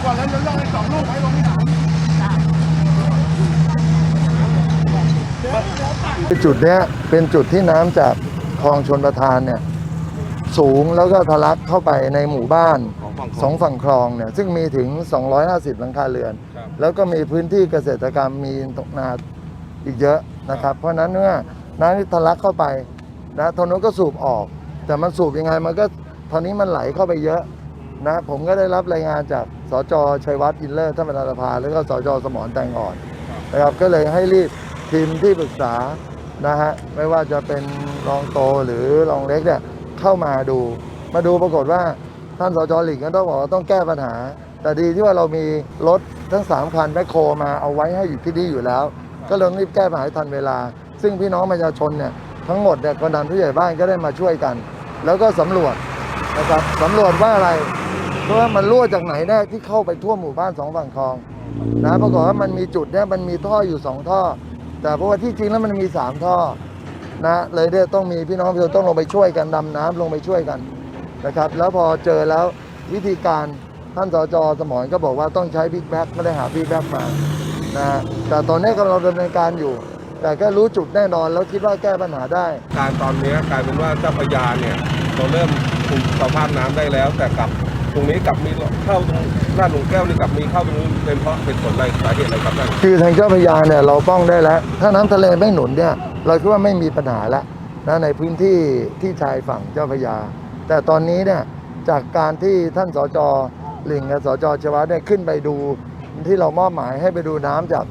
กก่อนแล้วจะลงอีกสองลูกให้ลงที่สามจุดเนี้ยเป็นจุดที่น้ำจากคลองชนประทานเนี่ยสูงแล้วก็ทะลักเข้าไปในหมู่บ้านสองฝั่งคลองเนี่ยซึ่งมีถึง 250 หลังคาเรือนแล้วก็มีพื้นที่เกษตรกรรมมีตกนาอีกเยอะนะครับ เพราะฉะนั้นเนี่ยน้ำที่ทะลักเข้าไปนะทางโน้นก็สูบออก แต่มันสูบยังไงมันก็ตอนนี้มันไหลเข้าไปเยอะนะผมก็ได้รับรายงานจาก สจชัยวัฒน์อินเลอร์ท่านประธานสภาแล้วก็สจสมรแตงอ่อนนะครับก็เลยให้รีบทีมที่ปรึกษานะฮะไม่ว่าจะเป็นรองโตหรือรองเล็กเนี่ยเข้ามาดู มาดูปรากฏว่าท่านสจหลิงก็ต้องบอกว่าต้องแก้ปัญหา แต่ดีที่ว่าเรามีรถทั้ง 3 คันแมคโครมาเอาไว้ให้อยู่ที่นี่อยู่แล้ว ก็เลยรีบแก้ปัญหาให้ทันเวลา ซึ่งพี่น้องประชาชนเนี่ยทั้งหมดเนี่ยกำนันผู้ใหญ่บ้านก็ได้มาช่วยกัน แล้วก็สำรวจนะครับสำรวจว่าอะไรเพราะ ว่ามันรั่วจากไหนแน่ที่เข้าไปทั่วหมู่บ้านสองฝั่งคลองนะปรากฏว่ามันมีจุดเนี่ยมันมีท่ออยู่สองท่อ แต่เพราะว่าที่จริงแล้วมันมีสามท่อนะเลยเนี่ยต้องมีพี่น้องประชาชนต้องลงไปช่วยกันดำน้ำลงไปช่วยกันนะครับ แล้วพอเจอแล้ววิธีการท่านสจสมรก็บอกว่าต้องใช้บิ๊กแบ็กไม่ได้หาบิ๊กแบ็กมานะแต่ตอนนี้กำลังดำเนินการอยู่ แต่ก็รู้จุดแน่นอนแล้วคิดว่าแก้ปัญหาได้ การตอนนี้กลายเป็นว่าเจ้าพระยาเนี่ยเราเริ่มคุมสภาพน้ำได้แล้วแต่กลับ ตรงนี้กลับมีเข้าตรงหน้าหลวงแก้วนี่กลับมีเข้าตรงนี้เป็นเพราะเป็นผลอะไรสาเหตุอะไรครับท่านคือทางเจ้าพระยาเนี่ยเราป้องได้แล้ว ถ้าน้ำทะเลไม่หนุนเนี่ยเราคิดว่าไม่มีปัญหาแล้วนะในพื้นที่ที่ชายฝั่งเจ้าพระยา แต่ตอนนี้เนี่ยจากการที่ท่านสจหลิงกับสจชวัฒน์เนี่ยขึ้นไปดูที่เรามอบหมายให้ไปดูน้ำจาก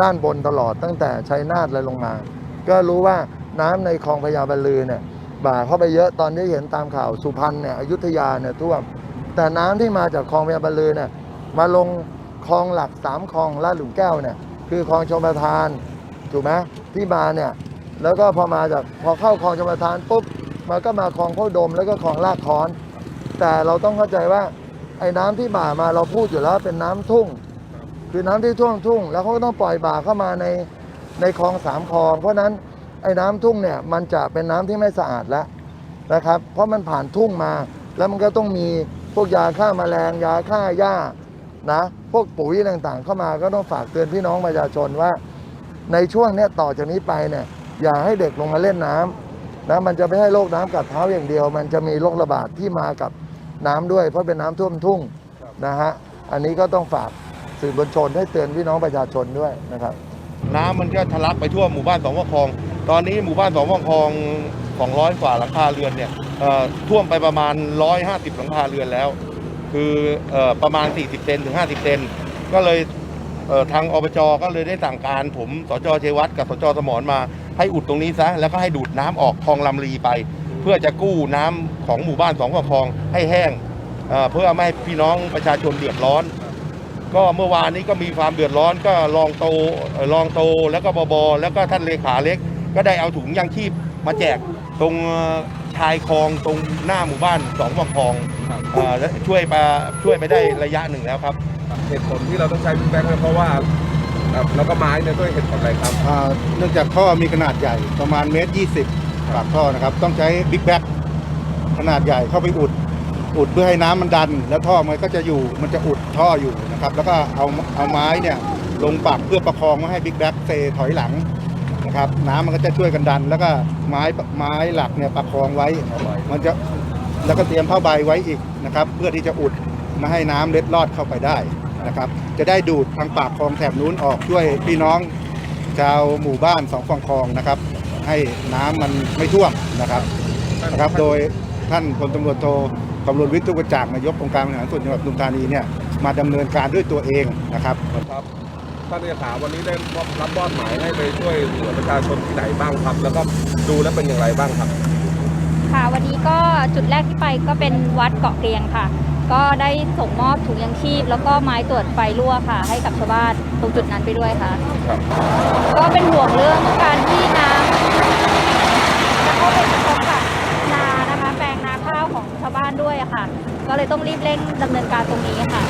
ด้านบนตลอดตั้งแต่ชัยนาทเลยลงมา ก็รู้ว่าน้ำในคลองพญาบรรลือเนี่ยบ่าเข้าไปเยอะตอนที่เห็นตามข่าวสุพรรณเนี่ยอยุธยาเนี่ยท่วม แต่น้ำที่มาจากคลองพญาบรรลือเนี่ยมาลงคลองหลักสามคลองลาดหลุมแก้วเนี่ยคือคลองชมประทานถูกไหมที่มาเนี่ยแล้วก็พอมาจากพอเข้าคลองชมประทานปุ๊บมันก็มาคลองโพธิ์ดมแล้วก็คลองลากคอน แต่เราต้องเข้าใจว่าไอ้น้ำที่บ่ามาเราพูดอยู่แล้วเป็นน้ำทุ่ง คือน้ำที่ท่วมทุ่ง แล้วเขาก็ต้องปล่อยบ่าเข้ามาในในคลองสามคลอง เพราะฉะนั้นไอ้น้ำทุ่งเนี่ยมันจะเป็นน้ำที่ไม่สะอาดแล้วนะครับ เพราะมันผ่านทุ่งมาแล้วมันก็ต้องมี พวกยาฆ่าแมลงยาฆ่าหญ้านะ พวกปุ๋ยต่างๆ เข้ามาก็ต้องฝากเตือนพี่น้องประชาชนว่า ในช่วงเนี้ยต่อจากนี้ไปเนี่ยอย่าให้เด็กลงมาเล่นน้ำนะมันจะไม่ให้โรคน้ำกัดเท้าอย่างเดียว มันจะมีโรคระบาดที่มากับน้ำด้วย เพราะเป็นน้ำท่วมทุ่งนะฮะอันนี้ก็ต้องฝากสื่อมวลชนให้เตือนพี่น้องประชาชนด้วยนะครับ น้ำมันก็ทะลักไปทั่วหมู่บ้านสองวังคลอง ตอนนี้หมู่บ้านสองวังคลอง ของร้อยกว่าหลังคาเรือนเนี่ยท่วมไปประมาณ 150 หลังคาเรือนแล้ว คือออประมาณ 40 เซนถึง 50 เซนก็เลยเทางอบจก็เลยได้สั่งการผมสจเชวัตกับสจสมรมาให้อุดตรงนี้ซะแล้วก็ให้ดูดน้ำออกคลองลำลีไป เพื่อจะกู้น้ำของหมู่บ้านสองวังคลองให้แห้งเเพื่อไม่ให้พี่น้องประชาชนเดือดร้อน ก็เมื่อวานนี้ก็มีความเดือดร้อนก็รองโตรองโตแล้วก็บบแล้วก็ท่านเลขาเล็ก ก็ได้เอาถุงยางชีพมาแจก ตรงเอ่อชายคลองตรงหน้าหมู่บ้านสองฝั่งคลองครับ เอ่อและช่วยมาช่วยไปได้ระยะหนึ่งแล้วครับ เหตุผลที่เราต้องใช้บิ๊กแบ็คเนี่ยเพราะว่าครับแล้วก็ไม้เนี่ยด้วยเหตุผลอะไรครับ อ่าเนื่องจากท่อมีขนาดใหญ่ประมาณเมตรยี่สิบปากท่อนะครับ ต้องใช้บิ๊กแบ็คขนาดใหญ่เข้าไปอุด อุดเพื่อให้น้ำมันดัน แล้วท่อมันก็จะอยู่มันจะอุดท่ออยู่นะครับ แล้วก็เอาเอาไม้เนี่ยลงปักเพื่อประคองไม่ให้บิ๊กแบ็คเซถอยหลังนะ ครับ น้ำมันก็จะช่วยกันดัน แล้วก็ไม้ไม้หลักเนี่ยประคองไว้ มันจะแล้วก็เตรียมผ้าใบไว้อีกนะครับ เพื่อที่จะอุดไม่ให้น้ำเล็ดลอดเข้าไปได้นะครับ จะได้ดูดทางปากคลองแถบนู้นออกช่วยพี่น้องชาวหมู่บ้านสองฝั่งคลองนะครับ ให้น้ำมันไม่ท่วมนะครับนะครับ โดยท่านพลตำรวจโทกำลวนวิทย์ทุกกระจ่างนายกองค์การบริหารส่วนจังหวัดปทุมธานีเนี่ยมาดำเนินการด้วยตัวเองนะครับครับ ท่านเลขาวันนี้ได้มอบรับมอบหมายให้ไปช่วยเหลือประชาชนที่ไหนบ้างครับ แล้วก็ดูแล้วเป็นอย่างไรบ้างครับ ค่ะวันนี้ก็จุดแรกที่ไปก็เป็นวัดเกาะเกรียงค่ะ ก็ได้ส่งมอบถุงยังชีพ แล้วก็ไม้ตรวจไฟรั่วค่ะ ให้กับชาวบ้านตรงจุดนั้นไปด้วยค่ะ ครับ ก็เป็นห่วงเรื่องการที่น้ำจะเข้าไปกระทบกับนานะคะ แปลงนาข้าวของชาวบ้านด้วยอะค่ะ ก็เลยต้องรีบเร่งดำเนินการตรงนี้ค่ะ